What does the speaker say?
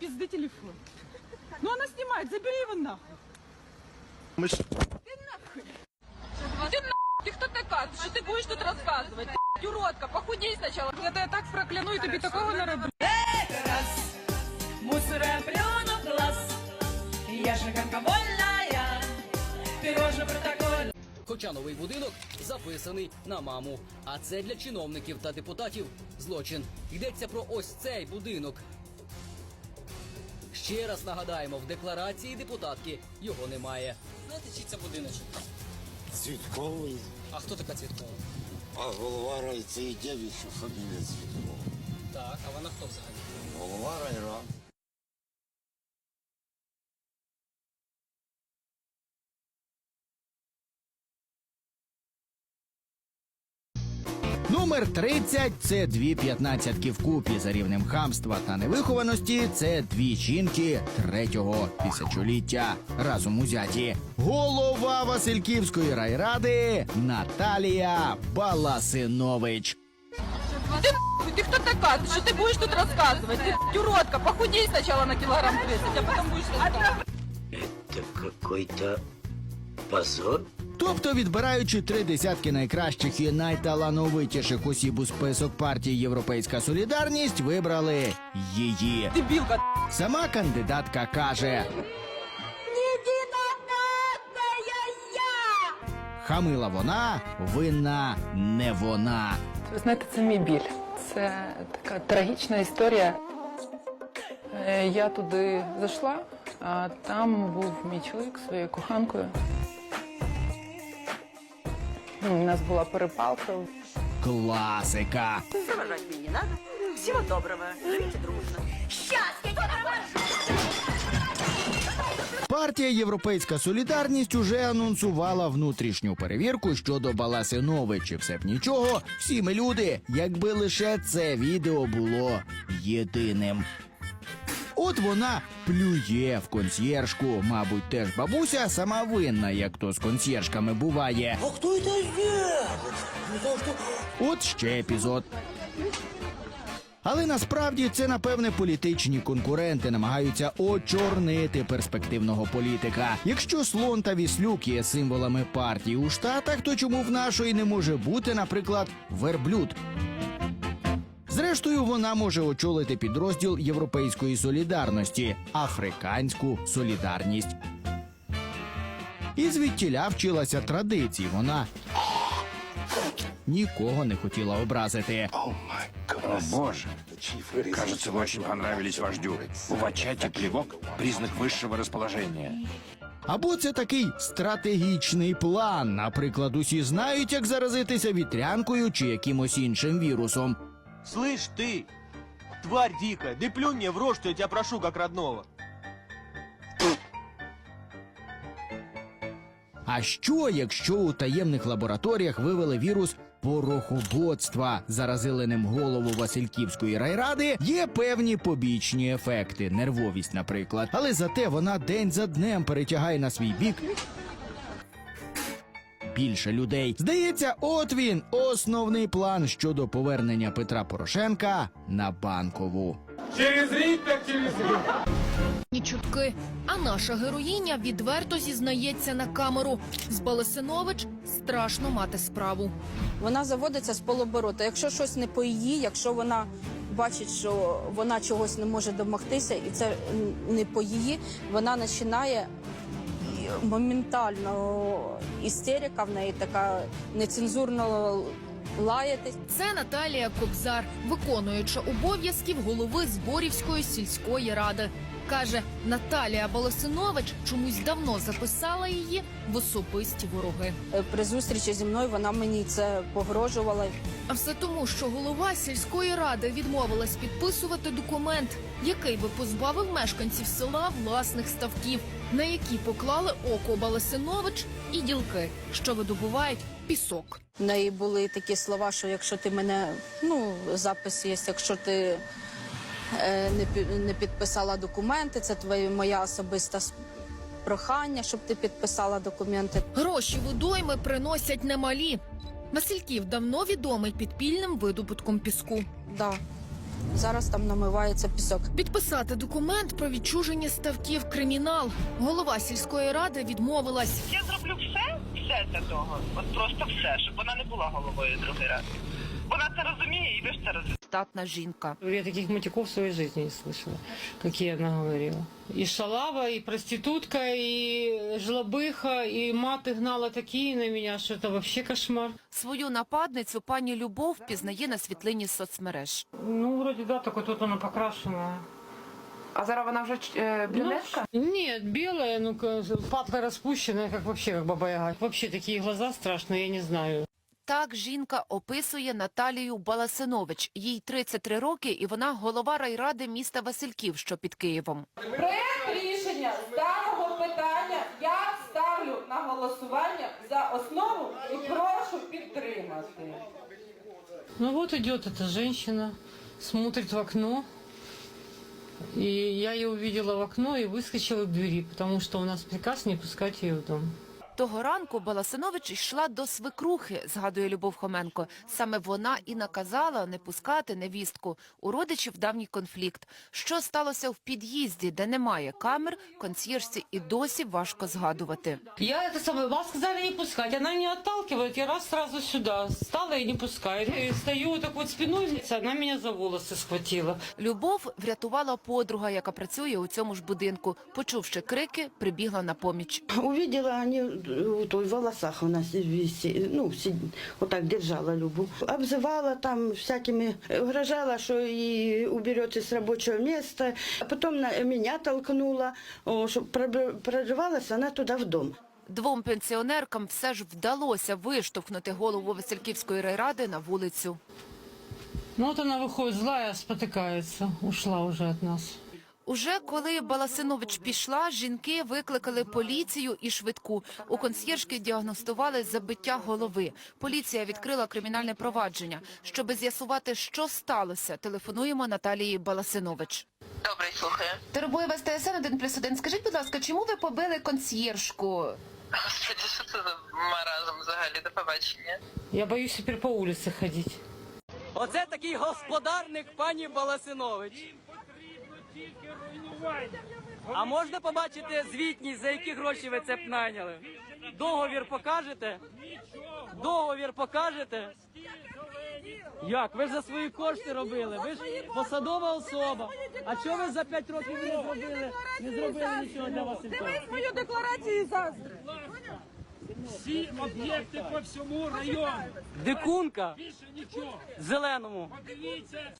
пизды телефон. Ну она снимает, забери его нахуй. Мы ж... Ты нахуй, ты кто такая? Что ты будешь тут рассказывать? Ты уродка, похудей сначала. Я тебя так прокляну и тебе такого нароблю. Мусора пленок глаз Я же как вольная Пирожный протокол Хоча новий будинок записаний на маму. А це для чиновників та депутатів злочин. Йдеться про ось цей будинок. Ще раз нагадаємо, в декларації депутатки його немає. Знаєте, чий це будиночок? Цвітковий, А хто така Цвіткова? а голова райцеї дівчинка фамілія Цвіткова. Так, а вона хто взагалі? Номер 30 – це дві п'ятнадцятки вкупі за рівнем хамства та невихованості. Це дві жінки третього тисячоліття разом узяті. Голова Васильківської райради Наталія Баласинович. Ты, нахуй, ты кто такая? Что ты будешь тут рассказывать? Ты уродка, похудей сначала на килограмм 30, а потом будешь рассказывать. Это какой-то позор. Тобто, відбираючи три десятки найкращих і найталановитіших осіб у список партії Європейська Солідарність, вибрали її. Дебилка. Сама кандидатка каже. Хамила вона, винна не вона. Ви знаєте, це мій біль. Це така трагічна історія. Е, Я туди зайшла, а там був мій чоловік своєю коханкою. У нас була перепалка. Класика. Заважать мне не надо. Всего доброго. Живите дружно. Партія Європейська Солідарність уже анонсувала внутрішню перевірку щодо Баласиновичі. Все б нічого, всі ми люди, якби лише це відео було єдиним. От вона плює в консьєржку. Мабуть, теж бабуся сама винна, як то з консьєржками буває. А кто это сделал? От ще епізод. Але насправді це напевне політичні конкуренти намагаються очорнити перспективного політика. Якщо слон та віслюк є символами партії у штатах, то чому в нашої не може бути, наприклад, верблюд? Зрештою, вона може очолити підрозділ Європейської солідарності африканську солідарність. І звідтіля вчилася традиції. Вона нікого не хотіла образити. О боже! Кажется, вы очень понравились вождю. Увачать и плевок – признак высшего расположения. Або це такий стратегічний план. Наприклад, усі знають, як заразитися вітрянкою чи якимось іншим вірусом. Слышь ты, тварь дикая, да плюнь мне в рот, что я тебя прошу как родного. А що, якщо у таємних лабораторіях вивели вірус порохоботства, заразили ним голову Васильківської райради, є певні побічні ефекти, нервовість, наприклад. Але зате вона день за днем перетягає на свій бік. Більше людей здається, от він основний план щодо повернення Петра Порошенка на банкову. через рік та Ні чутки. А наша героїня відверто зізнається на камеру. З Баласинович страшно мати справу. Вона заводиться з полоборота. Якщо щось не по її, якщо вона бачить, що вона чогось не може домогтися, і це не по її, вона починає моментально істерика в неї така нецензурно лаятись. Це Наталія Кобзар, виконуюча обов'язків голови Зборівської сільської ради. Каже, Наталія Баласинович чомусь давно записала її в особисті вороги. Е, При зустрічі зі мною вона мені це погрожувала. А все тому, що голова сільської ради відмовилась підписувати документ, який би позбавив мешканців села власних ставків, на які поклали око Баласинович і ділки, що видобувають пісок. В неї були такі слова, що якщо ти мене, ну, запис є, якщо ти не, пі- підписала документи, це твоя моя особиста прохання, щоб ти підписала документи. Гроші водойми приносять немалі. Васильків давно відомий підпільним видобутком піску. Да. Зараз там намивається пісок. Підписати документ про відчуження ставків кримінал. Голова сільської ради відмовилась. Я зроблю все, все для того. От просто все, щоб вона не була головою другий раз. Вона це розуміє, і ви ж це розумієте Статна жінка. Я таких матюков в своей жизни не слышала, какие она говорила. И шалава, и проститутка, и жлобыха, и маты гнала такие на меня, что это вообще кошмар. Свою нападницю пані Любов пізнає на світлині з соцмереж. Ну, вроде да, только тут она покрашенная. А зараз вона вже брюнетка? Нет, белая, ну, патла распущенная, как вообще, как баба Яга. Вообще такие глаза страшные, я не знаю. Так жінка описує Наталію Баласинович. Їй 33 роки, і вона голова райради міста Васильків, що під Києвом. Проект рішення з даного питання я ставлю на голосування за основу і прошу підтримати. Ну вот идет эта женщина, смотрит в окно. И я ее увидела в окно и выскочила к двери, потому что у нас приказ не пускать ее в дом. Того ранку Баласинович йшла до свекрухи, згадує Любов Хоменко. Саме вона і наказала не пускати невістку. У родичів давній конфлікт. Що сталося в під'їзді, де немає камер, консьєржці і досі важко згадувати. Я это самое, вас сказали не пускать, она меня отталкивает, я раз сразу сюда стала и не пускает. И стою так вот спиной, она меня за волосы схватила. Любов врятувала подруга, яка працює у цьому ж будинку. Почувши крики, прибігла на поміч. Увидела, они вот, в волосах у нас виси- ну, си- вот так держала Любу. Обзывала там всякими, угрожала, что и уберете с рабочего места. А потом на, меня толкнула, чтобы прорывалась она туда в дом. Двом пенсіонеркам все ж вдалося виштовхнути голову Васильківської райради на вулицю. Ну вот она выходит злая, спотыкается, ушла уже от нас. Уже коли Баласинович пішла, жінки викликали поліцію і швидку. У консьєржки діагностували забиття голови. Поліція відкрила кримінальне провадження. Щоби з'ясувати, що сталося, телефонуємо Наталії Баласинович. Добре, слухаю. Теребоєва з ТСН 1 плюс 1. Скажіть, будь ласка, чому ви побили консьєржку? Господи, що це за маразм взагалі до побачення? Я боюсь теперь по улице ходить. Оце такий господарник пані Баласинович. А можна побачити звітність, за які гроші ви це б наняли? Договір покажете? Договір покажете? Як? Ви ж за свої кошти робили? Ви ж посадова особа. А чого ви за 5 років не зробили? Не зробили нічого для Василька? свою декларацію завтра. Всі об'єкти по всьому району. Дикунка Більше нічого. зеленому. Дивіться.